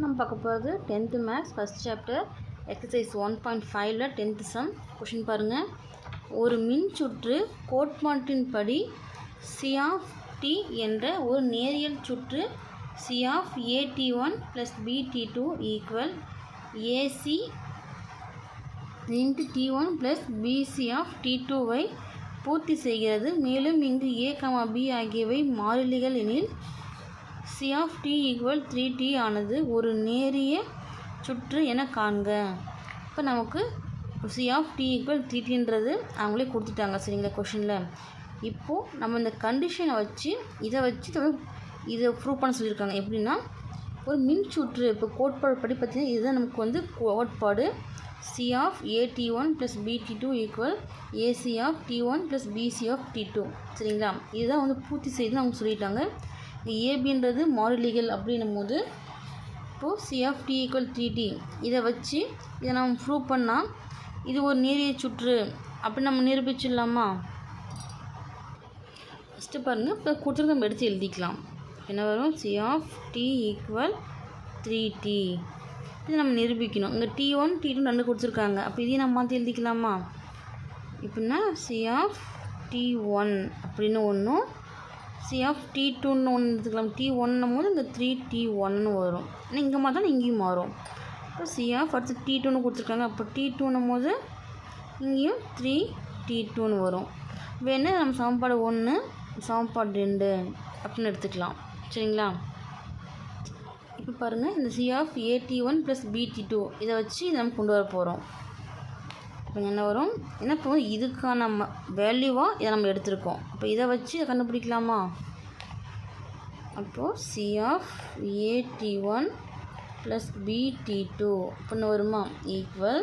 நம்ம பார்க்க போகிறது tenth maths first chapter exercise one point ஃபைவ்ல டென்த்து சம் கொஷின் பாருங்கள் ஒரு மின் சுற்று கோட்பாட்டின்படி சி ஆஃப் டி என்ற ஒரு நேரியல் சுற்று C of A T one plus B T two equal A C into T one plus B C of T டூவை பூர்த்தி செய்கிறது. மேலும் இங்கு ஏ கமா பி ஆகியவை மாறிலிகள் எனில் C of T equal three T ஆனது ஒரு நேரிய சுற்று என காண்க. இப்போ நமக்கு C of T equal three டின்றது அவங்களே கொடுத்துட்டாங்க சரிங்களா கொஷினில் இப்போது நம்ம இந்த கண்டிஷனை வச்சு இதை வச்சு இதை ப்ரூவ் பண்ண சொல்லியிருக்காங்க. எப்படின்னா ஒரு மின் சுற்று இப்போ கோட்பாடு படி பார்த்திங்கன்னா இதுதான் நமக்கு வந்து கோட்பாடு. C of A T one plus B T two equal A C of T one plus B C of T two சரிங்களா? இதுதான் வந்து பூர்த்தி செய்துன்னு அவங்க சொல்லிட்டாங்க. ஏபின்றது மாறிலிகள் அப்படின்னும் போது இப்போது C of T equal three T இதை வச்சு இதை நம்ம ப்ரூவ் பண்ணால் இது ஒரு நீரிய சுற்று அப்படி நம்ம நிரூபிச்சிடலாமா? ஃபஸ்ட்டு பாருங்கள் இப்போ கொடுத்துருக்கு நம்ம எடுத்து எழுதிக்கலாம். என்ன வரும்? C of T equal three T இது நம்ம நிரூபிக்கணும். இங்கே டி ஒன் டி டூ ரெண்டு கொடுத்துருக்காங்க. அப்போ இதையும் நம்ம மாற்றி எழுதிக்கலாமா? இப்படின்னா சி ஆஃப் டி ஒன் அப்படின்னு ஒன்றும் சி ஆஃப் டி டூன்னு ஒன்று எடுத்துக்கலாம். டி ஒன்னும் போது இங்கே த்ரீ டி ஒன்னு வரும். ஆனால் இங்கே மாற்றா இங்கேயும் மாறும். இப்போ சி ஆஃப் அடுத்து டி டூன்னு கொடுத்துருக்காங்க. அப்போ டி டூன்னும் போது இங்கேயும் த்ரீ டி டூன்னு வரும். வேணால் நம்ம சமன்பாடு ஒன்று சமன்பாடு ரெண்டு அப்படின்னு எடுத்துக்கலாம். சரிங்களா? இப்போ பாருங்கள் இந்த C of A T one plus B T two இதை வச்சு நம்ம கொண்டு வர போகிறோம் இப்போ என்ன வரும்? என்ன இப்போ இதுக்கான ம வேல்யூவாக இதை நம்ம எடுத்திருக்கோம். இப்போ இதை வச்சு இதை கண்டுபிடிக்கலாமா? அப்போது C of A T one plus B T two அப்படின்னு வருமா? ஈக்குவல்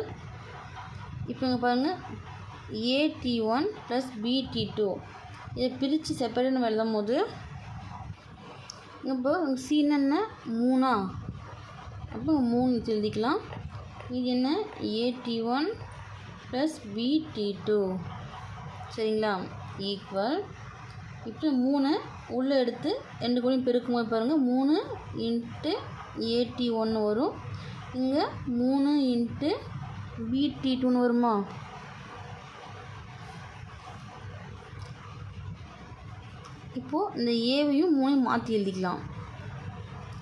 இப்போ இங்கே பாருங்கள் A T one plus B T two இதை பிரித்து செப்பரேட் நம்ம எழுதும் போது இப்போ சி என்ன மூணா. அப்போ மூணு எழுதிக்கலாம். இது என்ன? A T one plus B T two சரிங்களா? ஈக்குவல் இப்போ மூணு உள்ளே எடுத்து ரெண்டு கூடையும் பெருக்கும்போது பாருங்கள் மூணு இன்ட்டு ஏடி ஒன்று வரும். இங்கே மூணு இன்ட்டு பிடி டூன்னு வருமா? இப்போது இந்த ஏவையும் மூணையும் மாற்றி எழுதிக்கலாம்.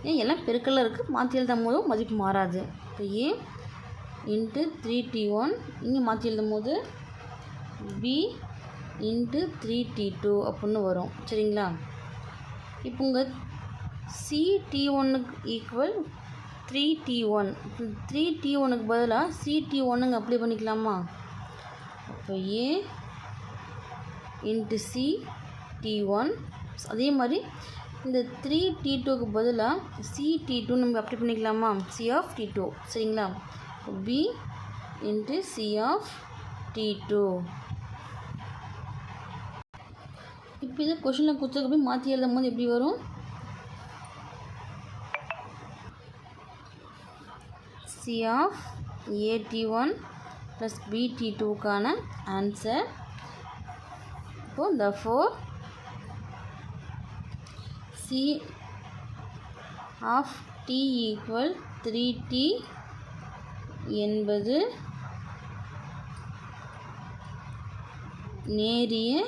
ஏன் எல்லாம் பெருக்கல்ல இருக்குது மாற்றி எழுதும் போதும் மதிப்பு மாறாது. இப்போ A into three T one இங்கே மாற்றி எழுதும் போது B into three T two அப்படின்னு வரும். சரிங்களா? இப்போ உங்கள் சி டி ஒன்னுக்கு equal three T one three T ஒனுக்கு பதிலாக சி டி ஒன்னுங்க அப்ளை பண்ணிக்கலாமா? அப்போ A into C T one அதே மாதிரி இந்த த்ரீ டி டூக்கு பதிலாக சி டி டூ நம்ம அப்ளை பண்ணிக்கலாமா? சி ஆஃப் டி டூ சரிங்களா? B into C of T two இப்போ இதை கொஷினில் கொடுத்துருக்க போய் மாற்றி எழுதும் போது எப்படி வரும்? C of A T one plus B T டூக்கான answer இப்போது the four C of T equal three T என்பது நேரிய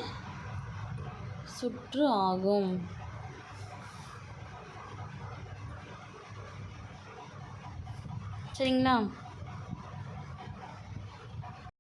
சுற்று ஆகும். சரிங்களா?